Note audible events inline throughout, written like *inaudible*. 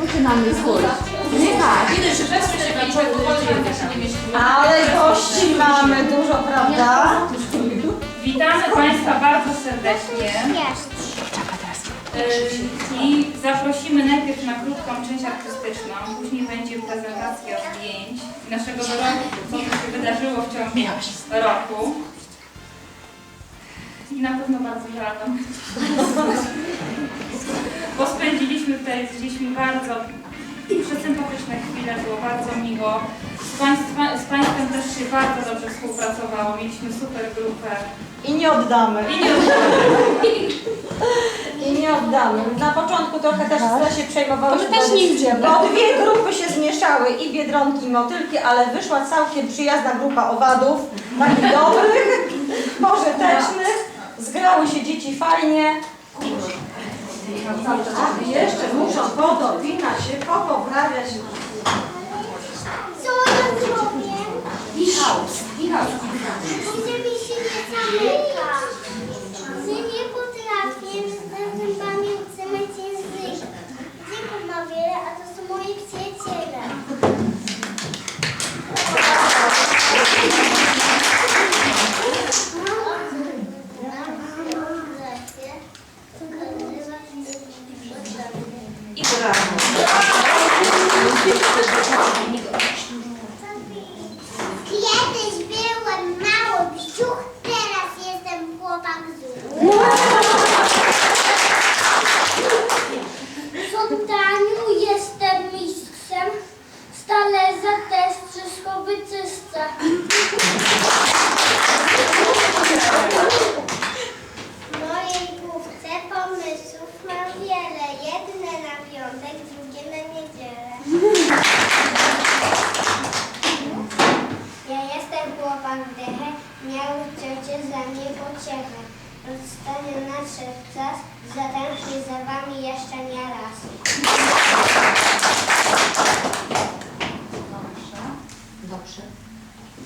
Poczynamy. Nie tak. Przerwy, się nie mieści. Ale gości mamy dużo, prawda? Witamy Państwa bardzo serdecznie. Yy, I zaprosimy najpierw na krótką część artystyczną, później będzie prezentacja zdjęć naszego dorobku, co tu się wydarzyło w ciągu roku. I na pewno bardzo żadną. Bo spędziliśmy tutaj z dziećmi bardzo przesympatyczne chwile, było bardzo miło. Z, państwa, z Państwem też się bardzo dobrze współpracowało, mieliśmy super grupę. I nie oddamy. I nie. *laughs* I nie oddamy. Na początku trochę też w stresie przejmowałyśmy. My też bo- nie. Bo dwie grupy się zmieszały, i biedronki, i motylki, ale wyszła całkiem przyjazna grupa owadów, takich dobrych, *laughs* pożytecznych. Zgrały się dzieci fajnie. A jeszcze muszą podopinać się, popoprawiać. Co ja zrobię? Że mi się nie zamyka. Że nie potrafię z zębami utrzymać język. Dziękuję ma wiele, a to są moi przyjaciele. I brawo. Kiedyś byłem mały brzuch, teraz jestem chłopak z Sądaniu jestem mistrzem, z talerza też wszystko wyczyszczę. W mojej główce pomysłów mam wiele, jedne na piątek, drugie na niedzielę. Ja jestem chłopak dychę, miał ciocie za mnie pociechę. Rozstanie nadszedł czas, zatęsknię za wami jeszcze nie raz. Dobrze.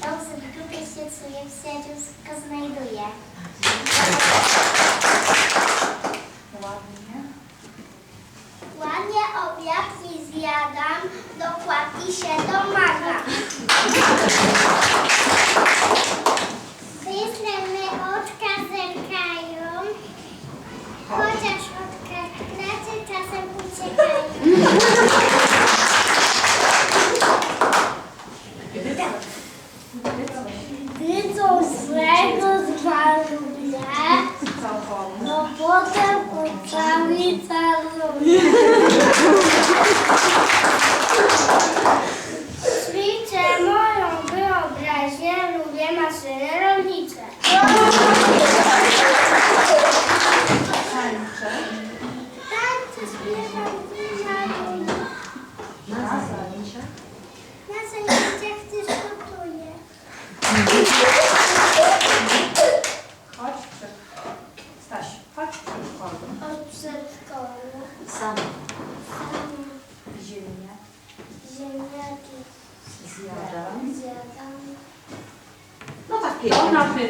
Dobrze, w grupie się czuję, przyjaciółsko znajduję. Ładnie. Ładnie obiadki zjadam, dokładnie się domagam. Wystrzelne oczka chociaż od pracy czasem uciekają. Widzą złego zwaluję, no potem oczami caluję. Okay, auch nachher.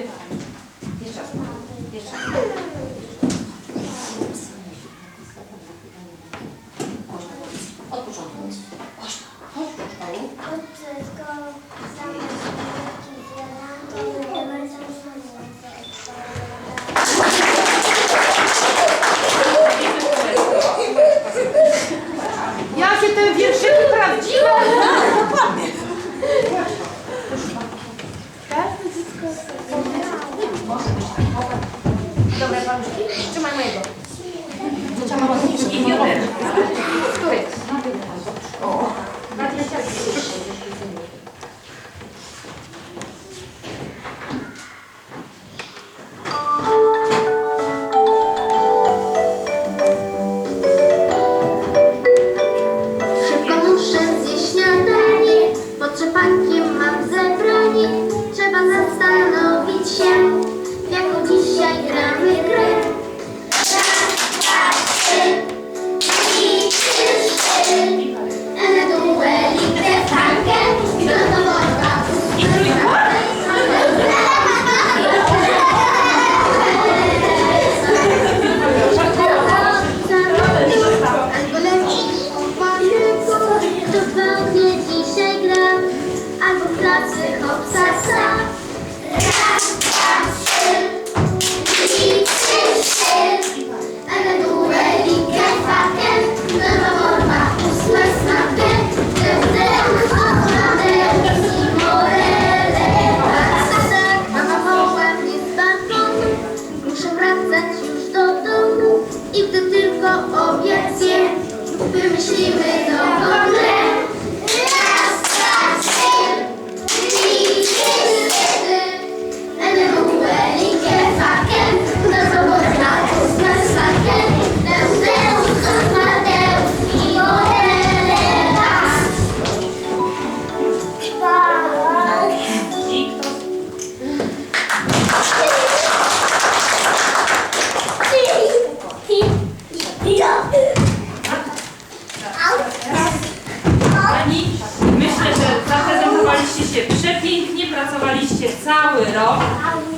Uczyliście się przepięknie, pracowaliście cały rok,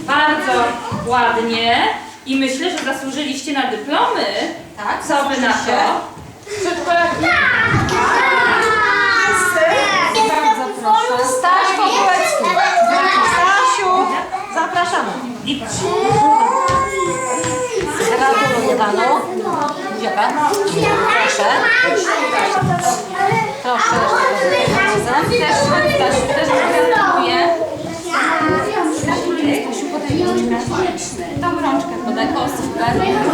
bardzo ładnie i myślę, że zasłużyliście na dyplomy. Tak, Co wy na to? Przedszkolaki. Bardzo proszę. Staś Kokołecki. Stasiu, zapraszamy. Gratuluję. Gdzie pan? Proszę. Proszę. Też, Stasiu, też gratuluję. Tą rączkę podaj, o super. I